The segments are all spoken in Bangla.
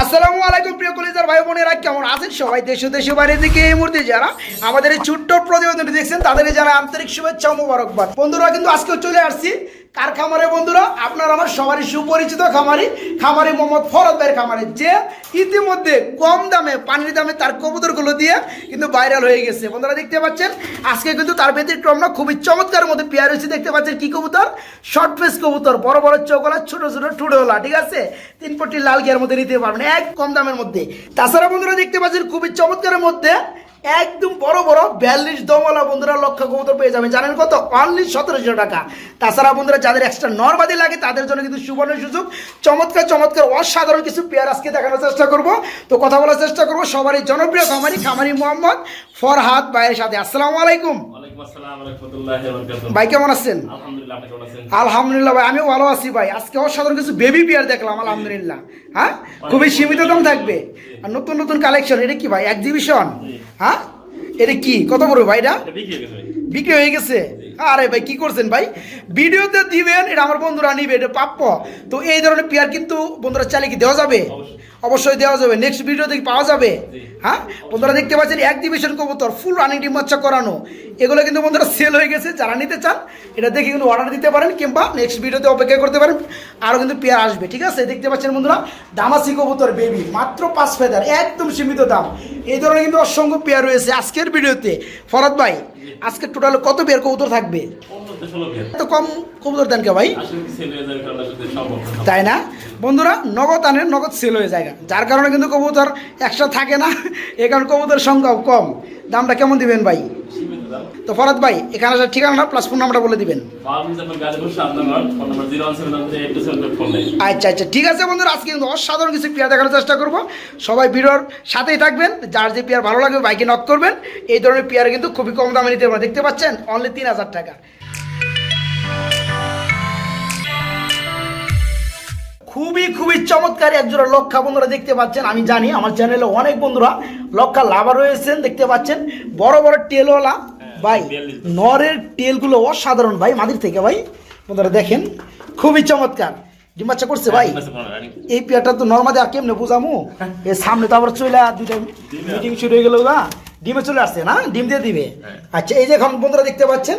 আসসালামু আলাইকুম প্রিয় কলেজার ভাই বোনেরা, কেমন আছেন সবাই? দেশ দেশে বাইরে থেকে এই মুহূর্তে যারা আমাদের এই ছোট্ট প্রতিবেদনটি দেখছেন তাদের যারা আন্তরিক শুভেচ্ছা ও মোবারকবাদ। বন্ধুরা, কিন্তু আজকে চলে আসছি কার খামারে বন্ধুরা? আপনার আমার সবারই সুপরিচিত খামারি খামারি মোহাম্মদ ফরদ ভাইয়ের খামারে, যে ইতিমধ্যে কম দামে, পানির দামে তার কবুতরগুলো দিয়ে কিন্তু ভাইরাল হয়ে গেছে। বন্ধুরা, দেখতে পাচ্ছেন? আজকে কিন্তু তার ব্যতিক্রম না, খুবই চমৎকার মধ্যে পেয়ার হয়েছে দেখতে পাচ্ছেন কি কবুতর? শর্ট ফেস কবুতর, বড় বড় চোখলা ছোট ছোট টুডোলা ঠিক আছে? তিন পট্টি লাল গিয়ার মধ্যে নিতে পারবেন, এক কম দামের মধ্যে। তাছাড়া বন্ধুরা, দেখতে পাচ্ছেন, খুবই চমৎকারের মধ্যে একদম বড় বড় বিয়াল্লিশ দমলা বন্ধুরা লক্ষ কবুতর পেয়ে যাবেন জানেন কত? অনলি সতেরোশো টাকা। তাছাড়া বন্ধুরা যাদের এক্সট্রা নরবাদি লাগে তাদের জন্য কিন্তু সুবর্ণ সুযোগ। চমৎকার চমৎকার অসাধারণ কিছু পেয়ার আজকে দেখানোর চেষ্টা করব। তো কথা বলার চেষ্টা করব সবারই জনপ্রিয় খামারি খামারি মোহাম্মদ ফরহাদ ভাইয়ের সাথে। আসসালামু আলাইকুম। ভাই কেমন আছেন? আলহামদুলিল্লাহ আপনি কেমন আছেন? আলহামদুলিল্লাহ ভাই আমিও ভালো আছি ভাই। আজকে অসাধারণ কিছু বেবি পেয়ার দেখলাম আলহামদুলিল্লাহ। হ্যাঁ? খুবই সীমিত দাম থাকবে। আর নতুন নতুন কালেকশন এটা কি ভাই? এক্সিবিশন হ্যাঁ? এটা কি? কত বড় ভাই এটা? এটা বিক্রি হয়ে গেছে ভাই। বিক্রি হয়ে গেছে? আরে ভাই কি করছেন ভাই? ভিডিওতে দিবেন এটা আমার বন্ধুরা নিবে এটা প্রাপ্য। তো এই ধরনের পেয়ার কিন্তু বন্ধুরা চালিয়ে কি দেওয়া যাবে? অবশ্যই। দেওয়া যাবে। নেক্সট ভিডিও কি পাওয়া যাবে? হ্যাঁ? বন্ধুরা দেখতে পাচ্ছেন এক ডিভিশন কবুতর ফুল রানিং ডিম বাচ্চা করানো। এগুলো কিন্তু বন্ধুরা সেল হয়ে গেছে যারা নিতে চান এটা দেখে কিন্তু অর্ডার দিতে পারেন কিংবা নেক্সট ভিডিওতে অপেক্ষা করতে পারেন আরও কিন্তু পেয়ার আসবে ঠিক আছে? দেখতে পাচ্ছেন বন্ধুরা দামাসি কবুতর বেবি মাত্র পাঁচ ফেদার একদম সীমিত দাম। এই ধরনের কিন্তু অসংখ্য পেয়ার রয়েছে আজকের ভিডিওতে ফরাদ ভাই আজকে টোটাল কত পেয়ার কবুতর থাকবে? এত কম কবুতর দেন কে ভাই। তাই না? বন্ধুরা নগদ আনেন নগদ সেল হয়ে যায়। যার কারণে কিন্তু কবুতর একশো থাকে না এ কারণে কবুতর সংখ্যাও কম। দামটা কেমন দিবেন ভাই? তো ফরাদ ভাই এখানে আসার ঠিকানা প্লাস ফোন নাম্বারটা বলে দিবেন। ফার্ম হিসাবে গাজীপুর সাতনগর, ফোন নাম্বার 01773827449 আচ্ছা আচ্ছা ঠিক আছে বন্ধুরা আজকে কিন্তু অসাধারণ কিছু পেয়ার দেখানোর চেষ্টা করব। সবাই ভিডিওর সাথেই থাকবেন যার যে পেয়ার ভালো লাগবে বাইকে নক করবেন। এই ধরনের পেয়ার কিন্তু খুবই কম দামে নিতে পারবেন। দেখতে পাচ্ছেন অনলি তিন হাজার টাকা। খুবই খুবই চমৎকার একজোড়া লক্ষা বন্ধুরা দেখতে পাচ্ছেন আমি জানি আমার চ্যানেলে অনেক বন্ধুরা লক্ষা লাভার রয়েছেন দেখতে পাচ্ছেন। বড় বড় টেলওয়ালা ভাই নরের টেলগুলো অসাধারণ ভাই মাদির থেকে ভাই। বন্ধুরা দেখেন খুবই চমৎকার। ডিম বাচ্চা করছে ভাই? এই পেয়ারটা তো নর্মালি আর কেমনে বুঝামু? এর সামনে তো আবার চলে দুইটা মিটিং শুরু হয়ে গেল না ডিমে চলে আসছে না? ডিম দিয়ে দিবে? হ্যাঁ। আচ্ছা এই যে এখন বন্ধুরা দেখতে পাচ্ছেন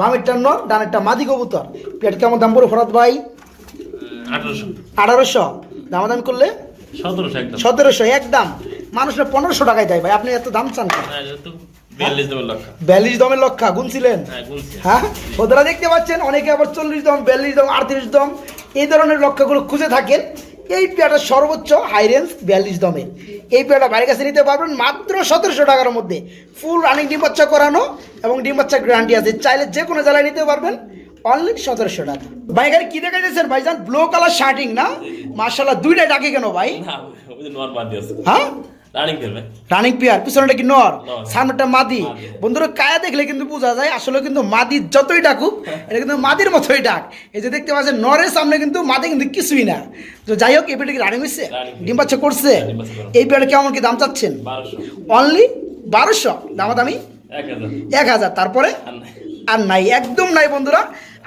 বামেরটা নর ডানেরটা মাদি কবুতর। পেয়ার কেমন দাম পড়ে ফরাত ভাই? আঠারোশো। দামাদাম করলে? সতেরোশো একদম। মানুষরা পনেরোশো টাকায় দেয় ভাই আপনি এত দাম চান? হ্যাঁ, বিয়াল্লিশ দমের লক্ষা। গুনছিলেন? হ্যাঁ হ্যাঁ? ওদেরা দেখতে পাচ্ছেন অনেকে আবার চল্লিশ দম বিয়াল্লিশ দম আটত্রিশ দম এই ধরনের লক্ষ্যগুলো খুঁজে থাকেন। এই পেয়ারটা সর্বোচ্চ হাই রেঞ্জ বিয়াল্লিশ দমে। এই পেয়ারটা বাইরের কাছে নিতে পারবেন মাত্র সতেরোশো টাকার মধ্যে। ফুল রানিং ডিম বাচ্চা করানো এবং ডিম বাচ্চা গ্যারান্টি আছে। চাইলে যে কোনো জেলায় নিতে পারবেন। অনলি সতেরোশো টাকা। ভাই এখানে কি দেখা যাচ্ছে ভাইজান ব্লু কালার শার্টিং না? মার্শাল্লাহ দুইটা ডাকে কেন ভাই? হ্যাঁ? রানিং রানিং পিছনেটা কি নর। সামনেটা মাদি। মাদি। বন্ধুরা কায়া দেখলে কিন্তু বোঝা যায় আসলে কিন্তু মাদি যতই ডাকুক এটা কিন্তু মাদির মতোই ডাক। এই যে দেখতে পাচ্ছেন নরের সামনে কিন্তু মাদি কিন্তু কিছুই না। তো যাই হোক এই পেয়ারটা কি রানিং হয়েছে Running। ডিম বাচ্চা করছে? হ্যাঁ, ডিম বাচ্চা করা। এই পেয়ারটা কেমন কি দাম চাচ্ছেন? অনলি বারোশো? দামাদামি? দামি এক হাজার। তারপরে? আর নাই, একদম নাই বন্ধুরা।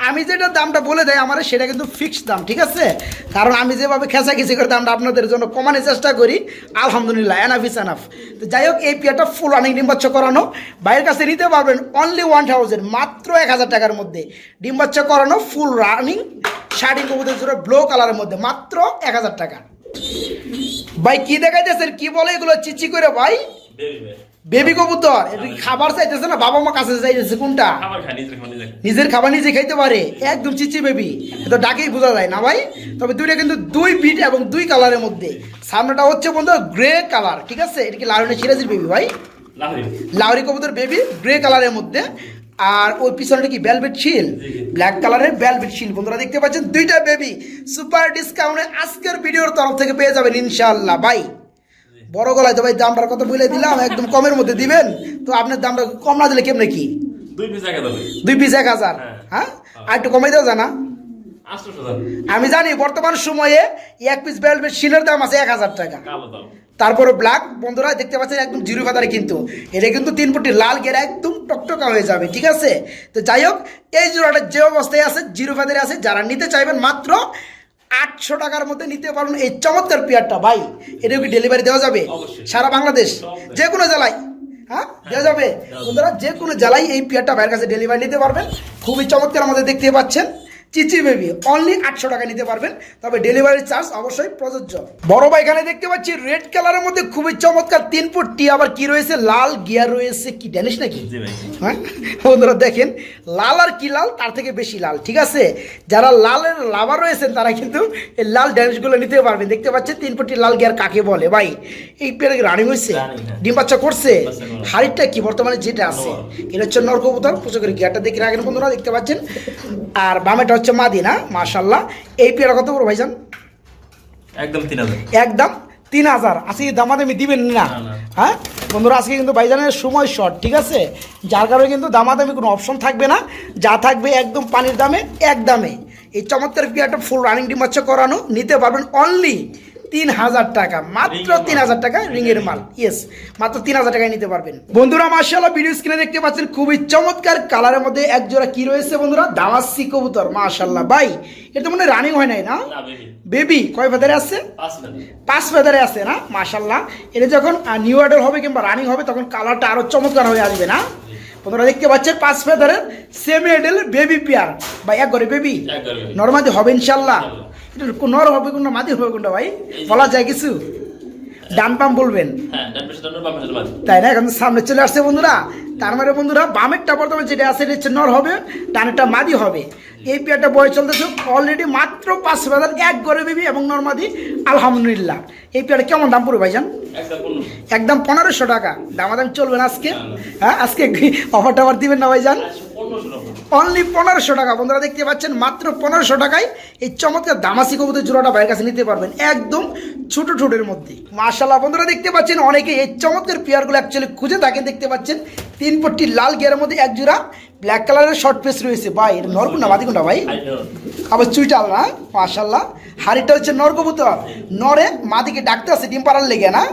আমি যেটা দামটা বলে দেয় আমার সেটা কিন্তু ফিক্সড দাম, ঠিক আছে? কারণ আমি যেভাবে খেঁচাখেঁচি করে দামটা আপনাদের জন্য কমানোর চেষ্টা করি, আলহামদুলিল্লাহ এনাফ ইস এনাফ তো যাই হোক, এই পিয়ারটা ফুল রানিং ডিম বাচ্চা করানো। বাইরের কাছে নিতে পারবেন অনলি ওয়ান থাউজেন্ড মাত্র এক হাজার টাকার মধ্যে। ডিম বাচ্চা করানো ফুল রানিং শার্টিং কবুতর জোড়া ব্লু কালারের মধ্যে, মাত্র এক হাজার টাকা। ভাই, কি দেখাইতেছেন? কি বলে এগুলো? চিচি করে ভাই। বেবি কবুতর এটা কি খাবার চাইতেছে না? বাবা মা কাছে চাইতেছে কোনটা? নিজের খাবার নিজে খাইতে পারে। একদম চিচি বেবি। তো ডাকেই বোঝা যায় না ভাই? তবে দুইটা কিন্তু দুই বিট এবং দুই কালারের মধ্যে। সামনেটা হচ্ছে বন্ধু গ্রে কালার ঠিক আছে? এটা কি লাউনে সিরাজির বেবি ভাই? লাউরি কবুতর বেবি গ্রে কালারের মধ্যে। আর ওই পিছনে কি ভেলভেট শিল ব্ল্যাক কালারের ভেলভেট শিল বন্ধুরা দেখতে পাচ্ছেন দুইটা বেবি সুপার ডিসকাউন্টে আজকের ভিডিওর তরফ থেকে পেয়ে যাবেন ইনশাআল্লাহ ভাই। বড় গলায় তো ভাই দামটার কথা বলে দিলাম একদম কমের মধ্যে দিবেন। তো আপনার দামটা কম না দিলে কেমনে কি? দুই পিস এক হাজার দুই পিস এক হাজার? হ্যাঁ। আর একটু কমাই দেওয়া জানা আমি জানি বর্তমান সময়ে এক পিস বেলভেট শিলের দাম আছে এক হাজার টাকা। তারপরে ব্ল্যাক বন্ধুরা দেখতে পাচ্ছেন একদম জিরো ফাদারে কিন্তু। এটা কিন্তু তিন ফুটি লাল গেরা একদম টকটকা হয়ে যাবে ঠিক আছে? তো যাই হোক এই জোড়াটা যে অবস্থায় আছে জিরো ফাদারে আছে যারা নিতে চাইবেন মাত্র আটশো টাকার মধ্যে নিতে পারুন এই চমৎকার পেয়ারটা ভাই। এটাও কি ডেলিভারি দেওয়া যাবে? সারা বাংলাদেশ? যে কোনো জেলায় হ্যাঁ? দেওয়া যাবে? বন্ধুরা যে কোনো জেলায় এই পেয়ারটা ভাইয়ের কাছে ডেলিভারি নিতে পারবেন। খুবই চমৎকার আমাদের দেখতে পাচ্ছেন। চিচি বেবি অনলি আটশো টাকা নিতে পারবেন তবে ডেলিভারি চার্জ অবশ্যই প্রযোজ্য। বড় ভাই এখানে দেখতে পাচ্ছি রেড কালারের মধ্যে খুবই চমৎকার তিন ফুট টি আবার কি রয়েছে? লাল গিয়ার রয়েছে কি ড্যানিশ নাকি? হ্যাঁ? বন্ধুরা দেখেন লাল আর কি লাল? তার থেকে বেশি লাল ঠিক আছে? যারা লালের লাভার রয়েছেন তারা কিন্তু এই লাল ড্যান্সগুলো নিতে পারবেন। দেখতে পাচ্ছেন তিন ফুটি লাল গিয়ার কাকে বলে? ভাই এই পেরে রানিং হয়েছে হ্যাঁ। ডিম বাচ্চা করছে। হাড়িটা কি বর্তমানে যেটা আছে? এটা হচ্ছে নরকবুতর পুজো করে গিয়ারটা দেখে রাখেন বন্ধুরা দেখতে পাচ্ছেন? আর বামেটা হচ্ছে মাদিনা মাশাল্লাহ এই পেয়ারা কত করে ভাইজান? একদম তিন হাজার। একদম তিন হাজার। আজকে দামাদামি দিবেন না। হ্যাঁ? বন্ধুরা আজকে কিন্তু ভাইজানের সময় শর্ট ঠিক আছে? যার কারণে কিন্তু দামাদামি কোনো অপশন থাকবে না। যা থাকবে একদম পানির দামে এক দামে। এই চমৎকার পেয়ারটা ফুল রানিং ডিম হচ্ছে করানো। নিতে পারবেন অনলি তিন হাজার টাকা মাত্র তিন হাজার টাকা রিং এর মাল ইয়েস মাত্র তিন হাজার টাকায় নিতে পারবেন। বন্ধুরা মার্শাল্লাহ ভিডিও স্ক্রিনে দেখতে পাচ্ছেন খুবই চমৎকার কালারের মধ্যে এক জোড়া কি রয়েছে বন্ধুরা? দামাসি কবুতর মার্শাল্লাহ ভাই এটা মনে রানিং হয় নাই না? বেবি কয় ফেদারে আছে? পাঁচ ফেদারে আছে না? মাশাল্লাহ এটা যখন নিউ অর্ডার হবে কিংবা রানিং হবে তখন কালারটা আরও চমৎকার হয়ে আসবে না? তোমরা দেখতে পাচ্ছেন পাঁচ ফেদারের সেমি এডেল বেবি পেয়ার বা এক ঘরে বেবি। নর্মাদি হবে ইনশাল্লাহ। নর হবে কোনটা মাদি হবে কোনটা ভাই? বলা যায় কিছু? ডান পাম বলবেন। হ্যাঁ তাই না? এখন সামনে চলে আসছে বন্ধুরা। তার মানে বন্ধুরা বামেরটা বর্তমানে যেটা আছে এটা হচ্ছে নর হবে ডানেরটা মাদি হবে। এই পেয়ারটা বয়স চলতেছে অলরেডি মাত্র পাঁচ হাজার এক গড়ে বেবি এবং নর্মাদি আলহামদুলিল্লাহ। এই পেয়ারটা কেমন দাম পড়বে ভাইজান? একদম একদম পনেরোশো টাকা। দামাদাম চলবে না আজকে। হ্যাঁ আজকে অফার টফার দিবেন না ভাই যান অনলি পনেরোশো টাকা। বন্ধুরা, দেখতে পাচ্ছেন, মাত্র পনেরোশো টাকায় এই চমৎকার দামাসি কবুতর জোড়াটা বাইরের কাছে নিতে পারবেন। একদম ছোট ছোটের মধ্যে। মার্শাল্লাহ বন্ধুরা, দেখতে পাচ্ছেন, অনেকে এই চমৎকার পেয়ারগুলো অ্যাকচুয়ালি খুঁজে থাকেন, দেখতে পাচ্ছেন। তিন পট্টি লাল গিয়ারের মধ্যে এক জোড়া ব্ল্যাক কালারের শর্ট পেস রয়েছে। ভাই, এটা নরকুন্ডা মাদিকুন্ডা ভাই? আবার চুইটাল না? মার্শাল্লাহ হাড়িটা হচ্ছে নর কবুতর। নরে মাদিকে ডাকতে আছে ডিম পাড়ার লেগে, না?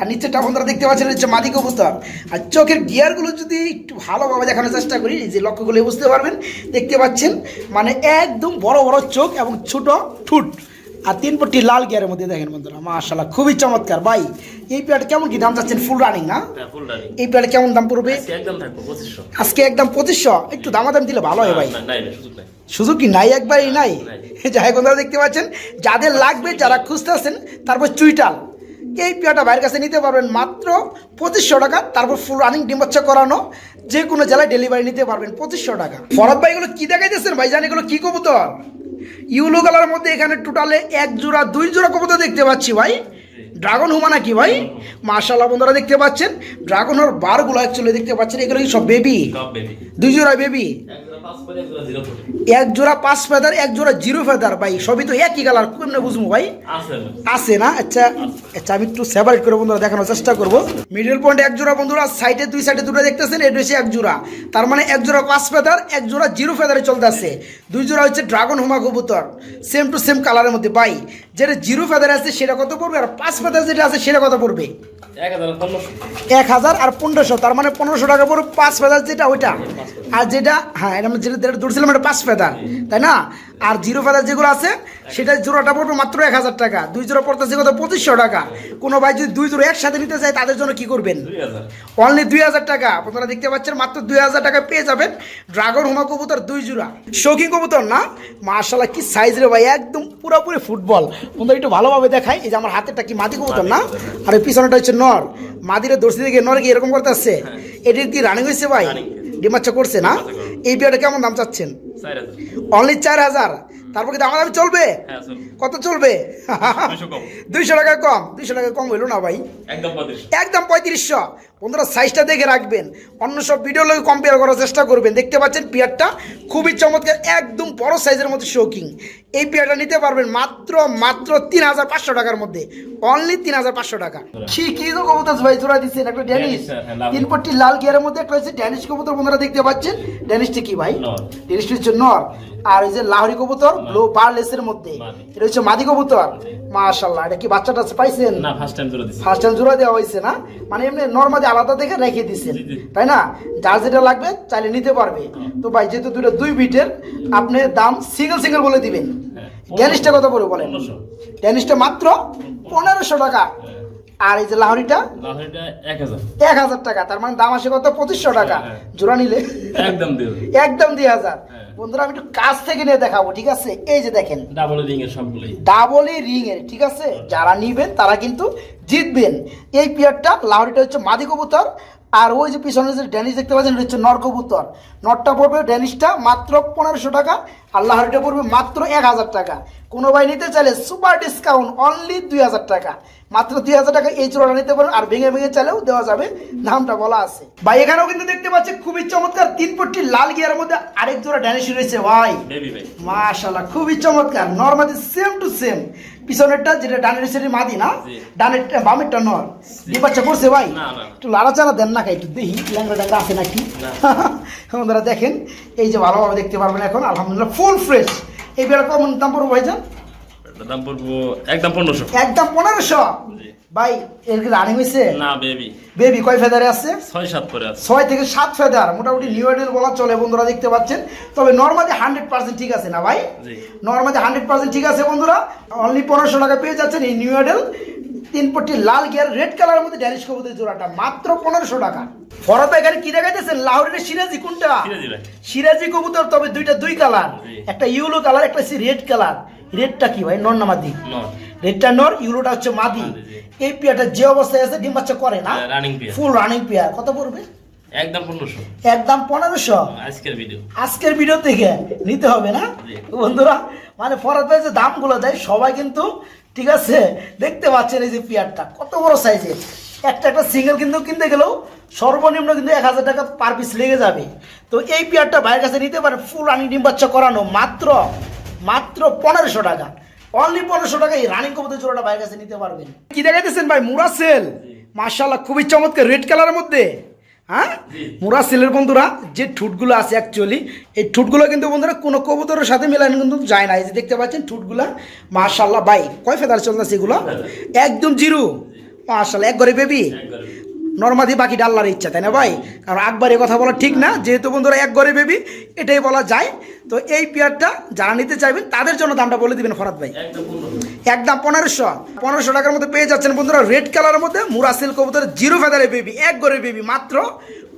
আর নিচেটা বন্ধুরা দেখতে পাচ্ছেন হচ্ছে মাদি অবস্থা। আর চোখের গিয়ারগুলো যদি একটু ভালোভাবে দেখানোর চেষ্টা করি যে লক্ষ্যগুলো বুঝতে পারবেন দেখতে পাচ্ছেন মানে একদম বড় বড় চোখ এবং ছোট ঠুট। আর তিন পট্টি লাল গিয়ারের মধ্যে দেখেন বন্ধুরা মার্শাল্লাহ খুবই চমৎকার। ভাই এই পেয়ারটা কেমন কি দাম চাচ্ছেন? ফুল রানিং না? হ্যাঁ এই পেয়ারটা কেমন দাম পড়বে? আজকে একদম পঁচিশশো। একটু দামাদাম দিলে ভালো হয় ভাই। সুযোগ শুধু কি নাই একবারই? নাই? নাই। যাই আপনারা দেখতে পাচ্ছেন যাদের লাগবে যারা খুঁজতে আছেন তারপর চুইটাল। এই পেয়াটা বাইরের কাছে নিতে পারবেন মাত্র পঁচিশশো টাকা, তারপর ফুল রানিং ডিম বাচ্চা করানো, যে কোনো জেলায় ডেলিভারি নিতে পারবেন পঁচিশশো টাকা। ফরত ভাই, এগুলো কি দেখাইতেছেন ভাই? জানি এগুলো কী কবুতর? ইউলো কালার মধ্যে এখানে টোটালে এক জোড়া, দুই জোড়া কবুতর দেখতে পাচ্ছি ভাই। ড্রাগন হুমা নাকি ভাই? মার্শাল্লাহ বন্ধুরা দেখতে পাচ্ছেন ড্রাগন ড্রাগনের বারগুলো অ্যাকচুয়ালি দেখতে পাচ্ছেন এগুলো কি সব বেবি দুই জোড়া বেবি এক জোড়া পাঁচ ফেদার এক জোড়া জিরো ফেদার ভাই। সবই তো একই কালার কেমনে বুঝব ভাই? আছে আছে না? আচ্ছা আচ্ছা আমি একটু সেপারেট করে বন্ধুরা দেখানোর চেষ্টা করব। মিডল পয়েন্ট এক জোড়া বন্ধুরা সাইডে দুই সাইডে দুটো দেখতেছেন এটা হচ্ছে এক জোড়া। তার মানে এক জোড়া পাঁচ ফেদার এক জোড়া জিরো ফেদারে চলতে আছে দুই জোড়া হচ্ছে ড্রাগন হুমা কবুতর। সেম টু সেম কালারের মধ্যে ভাই। যেটা জিরো ফেদার আছে সেটা কত পড়বে? আর পাঁচ ফেদার যেটা আছে সেটা কত পড়বে? এক হাজার আর পনেরোশো। তার মানে পনেরোশো টাকা পড়বে পাঁচ ফেদার যেটা ওইটা। আর যেটা হ্যাঁ এটা যেটা ধরছিলাম এটা পাঁচ ফেদার তাই না? আর জিরো ফেদার যেগুলো আছে সেটা জোড়াটা পড়বে মাত্র এক হাজার টাকা। দুই জোড়া পড়তেছে কত? পঁচিশশো টাকা। কোনো ভাই যদি দুই জোড়া একসাথে নিতে চায় তাদের জন্য কি করবেন? অনলি দুই হাজার টাকা। আপনারা দেখতে পাচ্ছেন মাত্র দুই হাজার টাকা পেয়ে যাবেন ড্রাগন হুমা কবুতর দুই জোড়া। শৌখিন কবুতর না? মার্শাল্লাহ কি সাইজ রে ভাই একদম পুরোপুরি ফুটবল। বন্ধুরা একটু ভালোভাবে দেখাই। এই যে আমার হাতেরটা কি মাদি কবুতর না? আর এই পিছনেটা হচ্ছে নর। মাদিরে দর্শি দিকে নর কি এরকম করতে আসছে? এটির কি রানিং হয়েছে ভাই। ডিমাচ্ছা করছে না? এই বিয়াটা কেমন দাম চাচ্ছেন? অনলি চার হাজার। তারপর কি দাম দামি চলবে? হ্যাঁ কত চলবে? দুইশো। টাকা কম। দুইশো টাকা কম হইল না ভাই? একদম পঁয়ত্রিশশো। বন্ধুরা সাইজটা দেখে রাখবেন। অন্য সব ভিডিওর লোক কম্পেয়ার করার চেষ্টা করবেন। দেখতে পাচ্ছেন পিয়ারটা খুবই চমৎকার একদম বড় সাইজের মধ্যে শৌকিং এই পিয়ারটা নিতে পারবেন মাত্র মাত্র তিন হাজার পাঁচশো টাকার মধ্যে। অনলি তিন হাজার পাঁচশো টাকা। কি কি তো কবুতর ভাই জোড়া দিচ্ছেন একটা ড্যানিশ হ্যাঁ, লাল। গিয়ারের মধ্যে একটা হচ্ছে ড্যানিশ কবুতর বন্ধুরা দেখতে পাচ্ছেন। ড্যানিশটি কি ভাই? নর। ড্যানিশটি হচ্ছে নর। আর এই যে লাহরি কবুতর ব্লু বার লেসের মধ্যে। এটা হচ্ছে মাদি কবুতর। মাশাল্লাহ এটা কি বাচ্চাটা পাইছেন? না ফার্স্ট টাইম জোড়া দিছি। ফার্স্ট টাইম জোড়া দেওয়া হয়েছে না? মানে এমনি নর্মালি আলাদা দেখে রেখে জি। তাই না? যার যেটা লাগবে চাইলে নিতে পারবে। তো ভাই যেহেতু দুটো দুই বিটের আপনি দাম সিঙ্গেল সিঙ্গেল বলে দিবেন। হ্যাঁ। ড্যানিশটা কত পড়বে বলেন? ড্যানিশটা মাত্র পনেরোশো টাকা। আর এই যে লাহরিটা? এক হাজার। টাকা তার মানে দাম আসে কত? পঁচিশশো টাকা। হ্যাঁ। জোড়া নিলে একদম একদম দুই হাজার। হ্যাঁ। বন্ধুরা আমি একটু কাছ থেকে নিয়ে দেখাবো ঠিক আছে? এই যে দেখেন। ডাবল রিং এর সবগুলোই। ডাবল রিং এর ঠিক আছে? যারা নিবেন তারা কিন্তু জিতবেন। এই পেয়ারটা লাহরিটা হচ্ছে মাদি কবুতর আর ওই যে পিছনে যে ড্যানিশ দেখতে পাচ্ছেন এটা হচ্ছে নর কবুতর নটটা পড়বে ড্যানিশটা মাত্র পনেরোশো টাকা আর লাহরিটা পড়বে মাত্র এক হাজার টাকা। কোনো ভাই নিতে চাইলে সুপার ডিসকাউন্ট অনলি দুই হাজার টাকা। মাত্র দুই হাজার টাকা এই চূড়াটা নিতে পারেন আর ভেঙে ভেঙে চাইলেও দেওয়া যাবে। নামটা বলা আছে। ভাই এখানেও কিন্তু দেখতে পাচ্ছি খুবই চমৎকার তিন পট্টি লাল গিয়ারের মধ্যে আরেক জোড়া ড্যানিশ রয়েছে ভাই। মাশাল্লাহ খুবই চমৎকার। নর্মাদি সেম টু সেম পিছনেরটা যেটা ডানের সেটি মাদি না ডানের বামেরটা নর বাচ্চা করছে ভাই। একটু লাড়াচাড়া দেন না একটু দেখি ল্যাংড়া ট্যাংরা আছে নাকি? আপনারা দেখেন এই যে ভালোভাবে দেখতে পারবেন এখন আলহামদুলিল্লাহ ফুল ফ্রেশ এই বেড়া কমন দাম পড়ব ভাইজান? দাম পড়ব একদম পনেরোশো। একদম পনেরোশো? ভাই এর কি রানিং হয়েছে? না বেবি বেবি কয় ফেদারে আছে? ছয় সাত করে আছে। ছয় থেকে সাত ফেদার মোটামুটি নিউ আইডেল বলা চলে বন্ধুরা দেখতে পাচ্ছেন। তবে নর্মালি হান্ড্রেড পার্সেন্ট ঠিক আছে না ভাই? নর্মালি হান্ড্রেড পার্সেন্ট ঠিক আছে বন্ধুরা। অনলি পনেরোশো টাকা পেয়ে যাচ্ছেন এই নিউ মডেল তিন পট্টি লাল গিয়ার রেড কালারের মধ্যে ড্যানিশ কবুতর জোড়াটা। মাত্র পনেরোশো টাকা। ফরত এখানে কি দেখাইতেছেন? লাহোরের সিরাজি কোনটা? সিরাজি। কবুতর তবে দুইটা দুই কালার একটা ইউলো কালার একটা রেড কালার রেডটা কি ভাই? নর না মাদি? রেডটা নর ইউরোটা হচ্ছে মাদি। এই পেয়ারটা যে অবস্থায় আছে ডিম বাচ্চা করে না? হ্যাঁ। Full running pair. কত পড়বে? একদম পনেরোশো। একদম পনেরোশো? আজকের ভিডিও আজকের ভিডিও থেকে নিতে হবে না? বন্ধুরা মানে ভাই যে দামগুলো দেয় সবাই কিন্তু ঠিক আছে দেখতে পাচ্ছেন এই যে পেয়ারটা। কত বড় সাইজের একটা একটা সিঙ্গেল কিন্তু কিনতে গেলেও সর্বনিম্ন কিন্তু এক হাজার টাকা পার পিস লেগে যাবে। তো এই পেয়ারটা ভাইয়ের কাছে নিতে পারে ফুল রানিং ডিম বাচ্চা করানো মাত্র মাত্র পনেরোশো টাকা। অনলি পনেরোশো টাকা এই রানিং কবুতর জোড়াটা ভাইয়ের কাছে নিতে পারবেন। কি দেখাইতেছেন ভাই? মুরা সেল মার্শাল্লাহ খুবই চমৎকার। রেড কালারের মধ্যে? হ্যাঁ? মুরা সেলের বন্ধুরা যে ঠুটগুলো আছে অ্যাকচুয়ালি এই ঠুটগুলো কিন্তু বন্ধুরা কোনো কবুতরের সাথে মেলানো কিন্তু যায় না। এই যে দেখতে পাচ্ছেন ঠুটগুলা মার্শাল্লাহ ভাই কয় ফেদার চলতেছে এগুলো? একদম জিরো। মার্শাল্লাহ এক ঘরে বেবি নর্মাদি বাকি ডাল্লার ইচ্ছা তাই না ভাই? কারণ একবার এ কথা বলা ঠিক না যেহেতু বন্ধুরা এক ঘরে বেবি এটাই বলা যায়। তো এই পেয়ারটা যারা নিতে চাইবেন তাদের জন্য দামটা বলে দিবেন ফরাত ভাই। একদম পনেরোশো। পনেরোশো। টাকার মধ্যে পেয়ে যাচ্ছেন বন্ধুরা রেড কালারের মধ্যে মুরাসিল কবুতর জিরো ফেদারে বেবি এক ঘরে বেবি মাত্র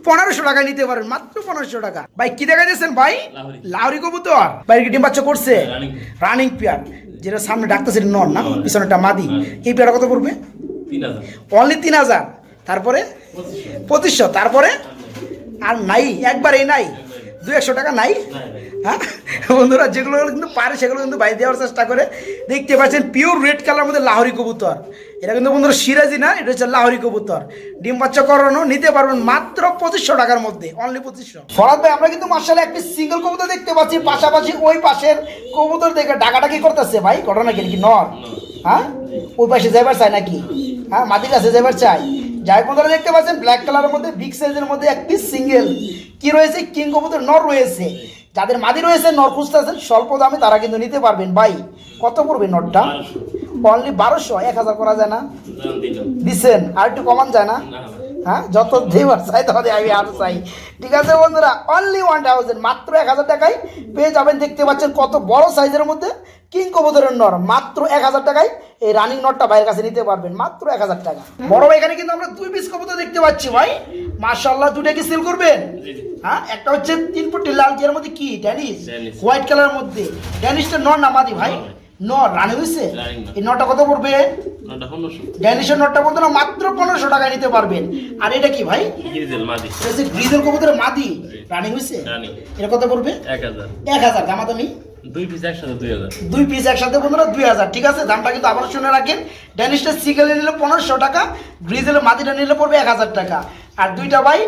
পনেরোশো টাকা নিতে পারেন মাত্র পনেরোশো টাকা। ভাই কি দেখা যাচ্ছেন ভাই। লাউরি কবুতর। ভাই ডিম বাচ্চা করছে? রানিং। পেয়ার যেটা সামনে ডাক্তার সেটা নন না। পিছনেটা মাদি। এই পেয়ারটা কত পড়বে? অনলি তিন হাজার। তারপরে পঁচিশশো তারপরে আর নাই, একবারেই নাই। দু একশো টাকা নাই। নাই হ্যাঁ? বন্ধুরা, যেগুলো কিন্তু পারে, সেগুলো কিন্তু বাইরে দেওয়ার চেষ্টা করে। দেখতে পাচ্ছেন পিওর রেড কালার মধ্যে লাহরি কবুতর। এটা কিন্তু বন্ধুরা সিরাজি না, এটা হচ্ছে লাহরি কবুতর। ডিম বাচ্চা করানো, নিতে পারবেন মাত্র পঁচিশশো টাকার মধ্যে অনলি পঁচিশশো। ফরাদ ভাই, আমরা কিন্তু মার্শাল একটি সিঙ্গেল কবুতর দেখতে পাচ্ছি, পাশাপাশি ওই পাশের কবুতর দেখে ডাকাডাকি করতেছে ভাই। ঘটনা কি নর? হ্যাঁ? ওই পাশে যাইবার চাই নাকি? হ্যাঁ মাটির কাছে যাইবার চাই? যাই বন্ধুরা দেখতে পাচ্ছেন ব্ল্যাক কালারের মধ্যে বিগ সাইজের মধ্যে একটি সিঙ্গেল কি রয়েছে? কিং কবুতর নর রয়েছে। যাদের মাদি রয়েছে, নর খুঁজতে আছেন স্বল্প দামে তারা কিন্তু নিতে পারবেন। ভাই, কত পড়বে নটটা অনলি বারোশো, এক হাজার করা যায় না? দিচ্ছেন, আর একটু কমান যায় না? হ্যাঁ যত দেবার চাই, তত আমি আরও চাই। ঠিক আছে বন্ধুরা অনলি ওয়ান থাউজেন্ড মাত্র এক হাজার টাকায় পেয়ে যাবেন। দেখতে পাচ্ছেন কত বড় সাইজের মধ্যে কিং কবুতরের নর মাত্র এক হাজার টাকায় এই রানিং নটটা ভাইয়ের কাছে নিতে পারবেন মাত্র এক হাজার টাকা। বড় ভাই এখানে কিন্তু আমরা দুই পিস কবুতর দেখতে পাচ্ছি ভাই। মার্শাল্লাহ দুটা কি সেল করবেন। হ্যাঁ একটা হচ্ছে তিন ফুটি লাল জিয়ার মধ্যে কি? Danish Danish. হোয়াইট কালারের মধ্যে। ড্যানিশটা নর না মাদি ভাই? নর। রানি হয়েছে এই নটা কত পড়বে? ড্যানিশের নটটা বলতে না মাত্র পনেরোশো টাকায় নিতে পারবেন। আর এটা কি ভাই? গ্রিজেল কবুতরের মাদি। রানিং হয়েছে এটা কত পড়বে? এক হাজার। এক হাজার দামাদামি? দুই পিস একসাথে দুই দুই বন্ধুরা দুই হাজার, ঠিক আছে? দামটা কিন্তু আবার শুনে রাখেন। ড্যানিশটা সিকেলে নিলে পনেরোশো টাকা, গ্রিজেলের মাদিটা নিলে পড়বে এক হাজার টাকা। আর দুইটা ভাই,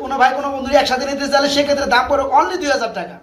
কোনো ভাই, কোনো বন্ধু একসাথে নিতে চাইলে সেক্ষেত্রে দাম পড়বে অনলি দুই হাজার টাকা।